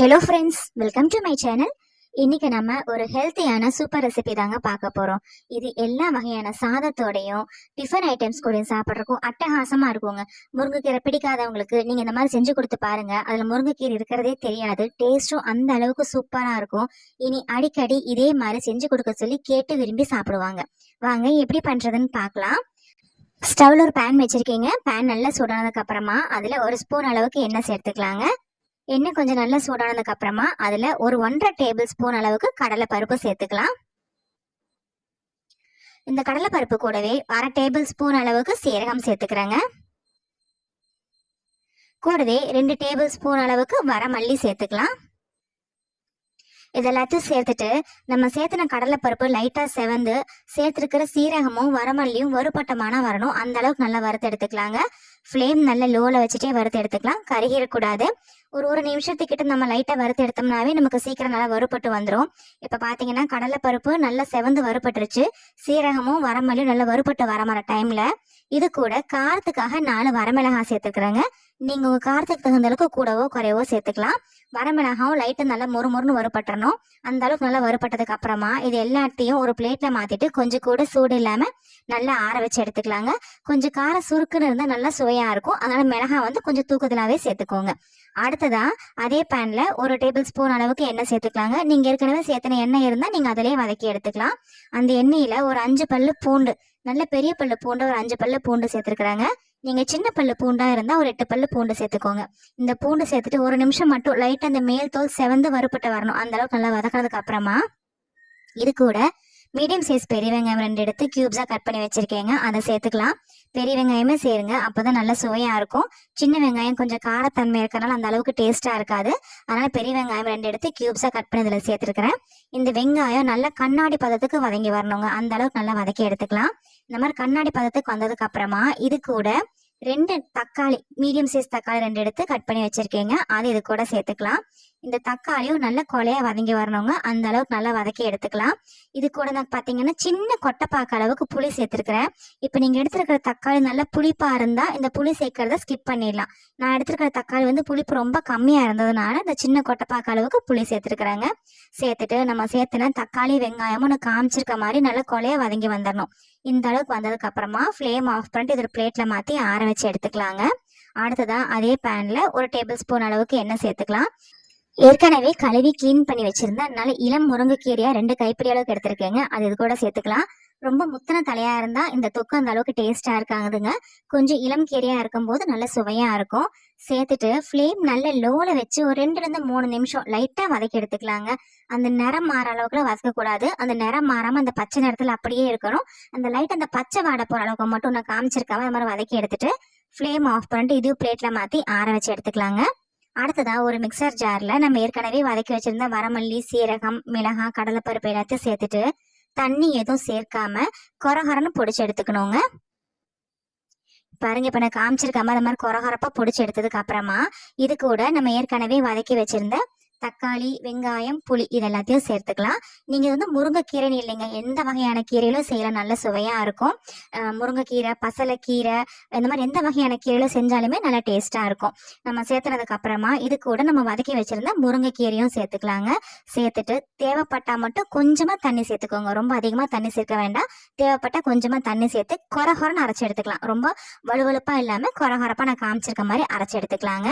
Hello friends welcome to my channel இன்னைக்கு நம்ம ஒரு ஹெல்த்தியான சூப்பர் ரெசிபி தாங்க பார்க்க போகிறோம் இது எல்லா வகையான சாதத்தோடையும் டிஃபன் ஐட்டம்ஸ் கூடயும் சாப்பிட்றக்கும் அட்டகாசமாக இருக்குங்க. முருங்கைக்கீரை பிடிக்காதவங்களுக்கு நீங்கள் இந்த மாதிரி செஞ்சு கொடுத்து பாருங்க. அதில் முருங்கைக்கீரை இருக்கிறதே தெரியாது. டேஸ்ட்டும் அந்த அளவுக்கு சூப்பராக இருக்கும். இனி அடிக்கடி இதே மாதிரி செஞ்சு கொடுக்க சொல்லி கேட்டு விரும்பி சாப்பிடுவாங்க. வாங்க எப்படி பண்ணுறதுன்னு பார்க்கலாம். ஸ்டவ்ல ஒரு பேன் வச்சுருக்கீங்க. பேன் நல்லா சூடானதுக்கு அப்புறமா ஒரு ஸ்பூன் அளவுக்கு எண்ணெய் சேர்த்துக்கலாங்க. எண்ணெய் கொஞ்சம் நல்லா சூடானதுக்கு அப்புறமா அதுல ஒரு ஒன்றரை டேபிள் ஸ்பூன் அளவுக்கு கடலை பருப்பு சேர்த்துக்கலாம். இந்த கடலை பருப்பு கூடவே அரை டேபிள் ஸ்பூன் அளவுக்கு சீரகம் சேர்த்துக்கிறேங்க. கூடவே ரெண்டு டேபிள் ஸ்பூன் அளவுக்கு வரமல்லி சேர்த்துக்கலாம். இதெல்லாத்தையும் சேர்த்துட்டு நம்ம சேர்த்துன கடலை பருப்பு லைட்டா செவந்து சேர்த்துருக்கிற சீரகமும் வரமல்லியும் வறுபட்டமான வரணும். அந்த அளவுக்கு நல்லா வறுத்து எடுத்துக்கலாங்க. ஃப்ளேம் நல்ல லோவில் வச்சுட்டே வறுத்து எடுத்துக்கலாம். கருகிடக்கூடாது. ஒரு ஒரு நிமிஷத்துக்கிட்ட நம்ம லைட்டாக வறுத்து எடுத்தோம்னாவே நமக்கு சீக்கிரம் நல்லா வறுபட்டு வந்துடும் இப்போ பார்த்தீங்கன்னா கடலைப்பருப்பு நல்லா செவந்து வறுபட்டுருச்சு. சீரகமும் வரமல்லியும் நல்லா வறுபட்டு வரமர டைமில் இது கூட காரத்துக்காக நாலு வரமிளகாய் சேர்த்துக்கிறேங்க நீங்கள் உங்கள் காரத்துக்கு தகுந்த அளவுக்கு கூடவோ குறையவோ சேர்த்துக்கலாம். வரமிளகாவும் லைட்டு நல்லா மொறு மொறுன்னு வறுபட்டுறணும். அந்த அளவுக்கு நல்லா வறுபட்டதுக்கு அப்புறமா இது எல்லாத்தையும் ஒரு பிளேட்டில் மாற்றிட்டு கொஞ்சம் கூட சூடு இல்லாமல் நல்லா ஆற வச்சு எடுத்துக்கலாங்க. கொஞ்சம் காரம் சுருக்குன்னு இருந்தால் நல்லா சுவையாக இருக்கும். அதனால மிளகாய் வந்து கொஞ்சம் தூக்குதலாகவே சேர்த்துக்கோங்க. அடுத்ததா அதே பேன்ல ஒரு டேபிள் ஸ்பூன் அளவுக்கு எண்ணெய் சேர்த்துக்கலாங்க. நீங்க ஏற்கனவே சேர்த்துன எண்ணெய் இருந்தா நீங்க அதிலேயே வதக்கி எடுத்துக்கலாம். அந்த எண்ணெயில ஒரு அஞ்சு பல்லு பூண்டு நல்ல பெரிய பல்லு பூண்டு ஒரு அஞ்சு பல்லு பூண்டு சேர்த்துருக்குறாங்க. நீங்க சின்ன பல்லு பூண்டா இருந்தா ஒரு எட்டு பல்லு பூண்டு சேர்த்துக்கோங்க. இந்த பூண்டு சேர்த்துட்டு ஒரு நிமிஷம் மட்டும் லைட்டாக அந்த மேல் தோல் செவந்து வறுப்பட்டு வரணும். அந்த அளவுக்கு நல்லா வதக்கினதுக்கு அப்புறமா இது கூட மீடியம் சைஸ் பெரிய வெங்காயம் ரெண்டு எடுத்து கியூப்ஸாக கட் பண்ணி வச்சுருக்கேங்க. அதை சேர்த்துக்கலாம். பெரிய வெங்காயமே சேருங்க. அப்போ தான் நல்ல சுவையாக இருக்கும். சின்ன வெங்காயம் கொஞ்சம் காரத்தன்மை இருக்கிறனால அந்த அளவுக்கு டேஸ்ட்டாக இருக்காது. அதனால் பெரிய வெங்காயம் ரெண்டு எடுத்து கியூப்ஸாக கட் பண்ணி இதில் சேர்த்துருக்கிறேன். இந்த வெங்காயம் நல்லா கண்ணாடி பதத்துக்கு வதங்கி வரணுங்க. அந்த அளவுக்கு நல்லா வதக்கி எடுத்துக்கலாம். இந்த மாதிரி கண்ணாடி பதத்துக்கு வந்ததுக்கு அப்புறமா இது கூட ரெண்டு தக்காளி மீடியம் சைஸ் தக்காளி ரெண்டு எடுத்து கட் பண்ணி வச்சிருக்கீங்க. அது இது கூட சேர்த்துக்கலாம். இந்த தக்காளியும் நல்ல கொலையா வதங்கி வரணுங்க. அந்த அளவுக்கு நல்லா வதக்கி எடுத்துக்கலாம். இது கூட நான் பார்த்தீங்கன்னா சின்ன கொட்டைப்பாக்க அளவுக்கு புளி சேர்த்துருக்கிறேன். இப்போ நீங்கள் எடுத்துருக்கிற தக்காளி நல்லா புளிப்பாக இருந்தால் இந்த புளி சேர்க்கறத ஸ்கிப் பண்ணிடலாம். நான் எடுத்துருக்கிற தக்காளி வந்து புளிப்பு ரொம்ப கம்மியாக இருந்ததுனால இந்த சின்ன கொட்டைப்பாக்க அளவுக்கு புளி சேர்த்துருக்குறாங்க. சேர்த்துட்டு நம்ம சேர்த்துனா தக்காளி வெங்காயமும் நான் காமிச்சிருக்க மாதிரி நல்லா கொலையா வதங்கி வந்துடணும் இந்த அளவுக்கு வந்ததுக்கு அப்புறமா ஃப்ளேம் ஆஃப் பண்ணிட்டு இதில் பிளேட்டில் மாற்றி ஆற வச்சு எடுத்துக்கலாங்க. அடுத்ததாக அதே பேனில் ஒரு டேபிள் ஸ்பூன் அளவுக்கு எண்ணெய் சேர்த்துக்கலாம். ஏற்கனவே கழுவி க்ளீன் பண்ணி வச்சிருந்தேன். அதனால இளம் முருங்கைக்கீரையா ரெண்டு கைப்பிடி அளவுக்கு எடுத்திருக்கேங்க. அது இது கூட சேர்த்துக்கலாம். ரொம்ப முத்தன தலையா இருந்தா இந்த தொக்கு அந்த அளவுக்கு டேஸ்டா இருக்காங்குதுங்க கொஞ்சம் இளம் கீரையா இருக்கும்போது நல்ல சுவையா இருக்கும். சேர்த்துட்டு ஃப்ளேம் நல்ல லோல வச்சு ஒரு ரெண்டுல இருந்து மூணு நிமிஷம் லைட்டா வதக்கி எடுத்துக்கலாங்க. அந்த நிறம் மாற அளவுக்குலாம் வதக்க கூடாது அந்த நிறம் மாறாம அந்த பச்சை நிறத்துல அப்படியே இருக்கணும். அந்த லைட் அந்த பச்சை வாடை போற அளவுக்கு மட்டும் நான் காமிச்சிருக்காம அது மாதிரி வதக்கி எடுத்துட்டு ஃப்ளேம் ஆஃப் பண்ணிட்டு இது பிளேட்ல மாத்தி ஆற வச்சு எடுத்துக்கலாங்க. அடுத்ததா ஒரு மிக்சர் ஜார்ல நம்ம ஏற்கனவே வதக்கி வச்சிருந்த வரமல்லி சீரகம் மிளகாய் கடலைப்பருப்பு எல்லாத்தையும் சேர்த்துட்டு தண்ணி எதுவும் சேர்க்காம கொரகரன்னு பொடிச்சு எடுத்துக்கணுங்க. பாருங்க இப்ப நான் காமிச்சிருக்காம அது அந்த மாதிரி கொரகரப்பா பொடிச்சு எடுத்ததுக்கு அப்புறமா இது கூட நம்ம ஏற்கனவே வதக்கி வச்சிருந்த தக்காளி வெங்காயம் புளி இது எல்லாத்தையும் சேர்த்துக்கலாம். நீங்கள் வந்து முருங்கைக்கீரைன்னு இல்லைங்க எந்த வகையான கீரையிலும் செய்யலாம். நல்ல சுவையாக இருக்கும். முருங்கைக்கீரை பசலைக்கீரை இந்த மாதிரி எந்த வகையான கீரையிலும் செஞ்சாலுமே நல்லா டேஸ்ட்டாக இருக்கும். நம்ம சேர்த்துனதுக்கு அப்புறமா இது கூட நம்ம வதக்கி வச்சுருந்தா முருங்கைக்கீரையும் சேர்த்துக்கலாங்க. சேர்த்துட்டு தேவைப்பட்டா மட்டும் கொஞ்சமாக தண்ணி சேர்த்துக்கோங்க. ரொம்ப அதிகமாக தண்ணி சேர்க்க வேண்டாம். தேவைப்பட்டால் கொஞ்சமாக தண்ணி சேர்த்து கொரகொரன்னு அரைச்சி எடுத்துக்கலாம். ரொம்ப வலுவலுப்பா இல்லாமல் கொரகொரப்பா நான் காமிச்சிருக்க மாதிரி அரைச்சி எடுத்துக்கலாங்க.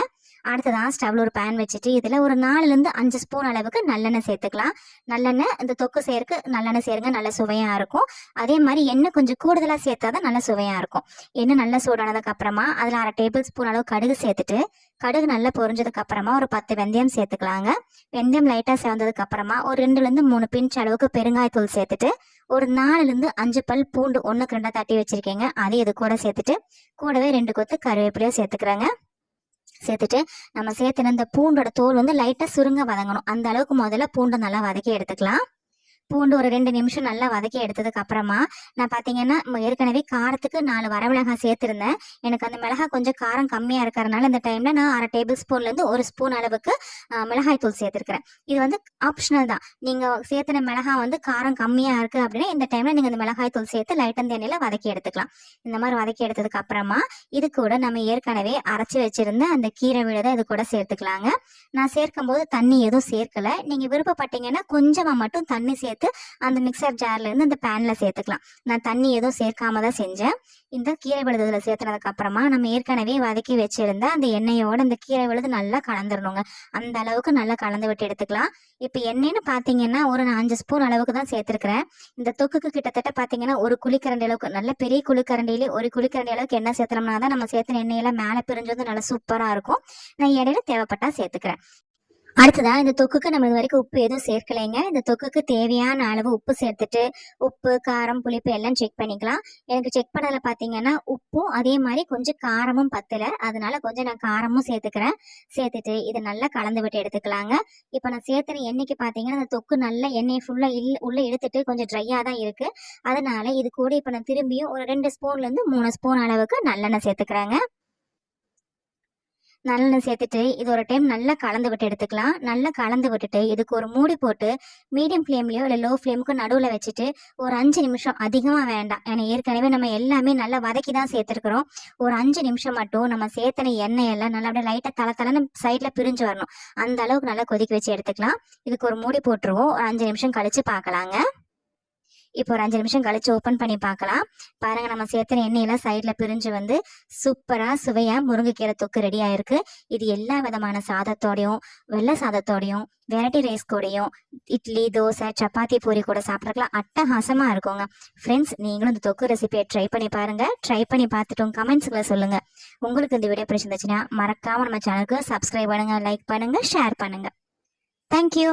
அடுத்ததான் ஸ்டவ்ல ஒரு பேன் வச்சுட்டு இதில் ஒரு நாலுல இருந்து அஞ்சு ஸ்பூன் அளவுக்கு நல்லெண்ணெய் சேர்த்துக்கலாம். நல்லெண்ணெய் இந்த தொக்கு சேர்க்கு நல்லெண்ணெய் சேருங்க நல்ல சுவையா இருக்கும். அதே மாதிரி எண்ணெய் கொஞ்சம் கூடுதலா சேர்த்தாதான் நல்ல சுவையா இருக்கும். எண்ணெய் நல்லா சூடானதுக்கு அப்புறமா அதில் அரை டேபிள் ஸ்பூன் அளவு கடுகு சேர்த்துட்டு கடுகு நல்லா பொரிஞ்சதுக்கு அப்புறமா ஒரு பத்து வெந்தயம் சேர்த்துக்கலாங்க. வெந்தயம் லைட்டாக சேர்ந்ததுக்கு அப்புறமா ஒரு ரெண்டுலேருந்து மூணு பிஞ்ச் அளவுக்கு பெருங்காயத்தூள் சேர்த்துட்டு ஒரு நாலுலேருந்து அஞ்சு பல் பூண்டு ஒன்றுக்கு ரெண்டாக தட்டி வச்சுருக்கீங்க. அதையும் இது கூட சேர்த்துட்டு கூடவே ரெண்டு கொத்து கருவேப்பிலையும் சேர்த்துக்கிறேங்க. சேர்த்துட்டு நம்ம சேர்த்துன இந்த பூண்டோட தோல் வந்து லைட்டாக சுருங்க வதங்கணும். அந்த அளவுக்கு முதல்ல பூண்டை நல்லா வதக்கி எடுத்துக்கலாம். பூண்டு ஒரு ரெண்டு நிமிஷம் நல்லா வதக்கி எடுத்ததுக்கு அப்புறமா நான் பார்த்தீங்கன்னா ஏற்கனவே காரத்துக்கு நாலு வரமிளகாய் சேர்த்துருந்தேன். எனக்கு அந்த மிளகாய் கொஞ்சம் காரம் கம்மியாக இருக்கிறதுனால இந்த டைமில் நான் அரை டேபிள் ஸ்பூன்லேருந்து ஒரு ஸ்பூன் அளவுக்கு மிளகாய் தூள் சேர்த்துருக்கிறேன். இது வந்து ஆப்ஷனல் தான். நீங்கள் சேர்த்துன மிளகாய் வந்து காரம் கம்மியாக இருக்குது அப்படின்னா இந்த டைமில் நீங்கள் இந்த மிளகாய் தூள் சேர்த்து லைட்டன் எண்ணெயில் வதக்கி எடுத்துக்கலாம். இந்த மாதிரி வதக்கி எடுத்ததுக்கு அப்புறமா இது கூட நம்ம ஏற்கனவே அரைச்சி வச்சிருந்த அந்த கீரை விழுதை இது கூட சேர்த்துக்கலாங்க. நான் சேர்க்கும் போது தண்ணி எதுவும் சேர்க்கல. நீங்கள் விருப்பப்பட்டீங்கன்னா கொஞ்சமாக மட்டும் தண்ணி சேர்த்து அந்த மிக்சர் ஜார்ல இருந்து அந்த பேனில் சேர்த்துக்கலாம். நான் தண்ணி எதுவும் சேர்க்காம தான் செஞ்சேன். இந்த கீரை விழுதுல சேர்த்துனதுக்கு அப்புறமா நம்ம ஏற்கனவே வதக்கி வச்சிருந்த அந்த எண்ணெயோட அந்த கீரை விழுது நல்லா கலந்துடணுங்க அந்த அளவுக்கு நல்லா கலந்து விட்டு எடுத்துக்கலாம். இப்போ எண்ணெய்னு பார்த்தீங்கன்னா ஒரு அஞ்சு ஸ்பூன் அளவுக்கு தான் சேர்த்துருக்கிறேன். இந்த தொக்குக்கு கிட்டத்தட்ட பார்த்தீங்கன்னா ஒரு குழிக்கரண்டி அளவுக்கு நல்ல பெரிய குழிக்கரண்டியிலே ஒரு குழிக்கரண்டி அளவுக்கு எண்ணெய் சேர்த்தனோம்னா தான் நம்ம சேர்த்துன எண்ணெயெல்லாம் மேலே பிரிஞ்சு வந்து நல்லா சூப்பராக இருக்கும். நான் இடையில தேவைப்பட்டா சேர்த்துக்கிறேன். அடுத்ததா இந்த தொக்குக்கு நம்ம இது வரைக்கும் உப்பு எதுவும் சேர்க்கலைங்க. இந்த தொக்குக்கு தேவையான அளவு உப்பு சேர்த்துட்டு உப்பு காரம் புளிப்பு எல்லாம் செக் பண்ணிக்கலாம். எனக்கு செக் பண்ணதில் பார்த்தீங்கன்னா உப்பும் அதே மாதிரி கொஞ்சம் காரமும் பத்தல. அதனால கொஞ்சம் நான் காரமும் சேர்த்துக்கிறேன். சேர்த்துட்டு இதை நல்லா கலந்து விட்டு எடுத்துக்கலாங்க. இப்போ நான் சேர்த்துற எண்ணெய்க்கு பார்த்தீங்கன்னா அந்த தொக்கு நல்லா எண்ணெயை ஃபுல்லாக இல் உள்ளே எடுத்துட்டு கொஞ்சம் ட்ரையாக தான் இருக்குது அதனால இது கூட இப்போ நான் திரும்பியும் ஒரு ரெண்டு ஸ்பூன்லேருந்து மூணு ஸ்பூன் அளவுக்கு நல்லெண்ணெய் சேர்த்துக்கிறேங்க. நல்லெண்ணெய் சேர்த்துட்டு இது ஒரு டைம் நல்லா கலந்து விட்டு எடுத்துக்கலாம். நல்லா கலந்து விட்டுட்டு இதுக்கு ஒரு மூடி போட்டு மீடியம் ஃப்ளேம்லையோ இல்லை லோ ஃப்ளேமுக்கு நடுவில் வச்சுட்டு ஒரு அஞ்சு நிமிஷம் அதிகமாக வேண்டாம். ஏன்னா ஏற்கனவே நம்ம எல்லாமே நல்லா வதக்கி தான் சேர்த்துருக்குறோம். ஒரு அஞ்சு நிமிஷம் மட்டும் நம்ம சேர்த்தன எண்ணெய் எல்லாம் நல்லா அப்படியே லைட்டாக தலை தலைன்னு சைடில் பிரிஞ்சு வரணும். அந்த அளவுக்கு நல்லா கொதிக்க வச்சு எடுத்துக்கலாம். இதுக்கு ஒரு மூடி போட்டுருவோம். ஒரு அஞ்சு நிமிஷம் கழித்து பார்க்கலாங்க. இப்போ ஒரு அஞ்சு நிமிஷம் கழிச்சு ஓப்பன் பண்ணி பார்க்கலாம். பாருங்க நம்ம சேர்த்துன எண்ணெயெல்லாம் சைடில் பிரிஞ்சு வந்து சூப்பராக சுவையாக முருங்கைக்கீரை தொக்கு ரெடி ஆயிருக்கு. இது எல்லா விதமான சாதத்தோடையும் வெள்ளை சாதத்தோடையும் வெரைட்டி ரைஸ் கூடயும் இட்லி தோசை சப்பாத்தி பூரி கூட சாப்பிட்றதுக்குலாம் அட்டகாசமாக இருக்குங்க. ஃப்ரெண்ட்ஸ் நீங்களும் இந்த தொக்கு ரெசிபியை ட்ரை பண்ணி பாருங்கள் ட்ரை பண்ணி பார்த்துட்டும் கமெண்ட்ஸில் சொல்லுங்கள் உங்களுக்கு இந்த வீடியோ பிடிச்சிருந்துச்சுன்னா மறக்காமல் நம்ம சேனலுக்கு சப்ஸ்கிரைப் பண்ணுங்கள் லைக் பண்ணுங்கள் ஷேர் பண்ணுங்கள் தேங்க்யூ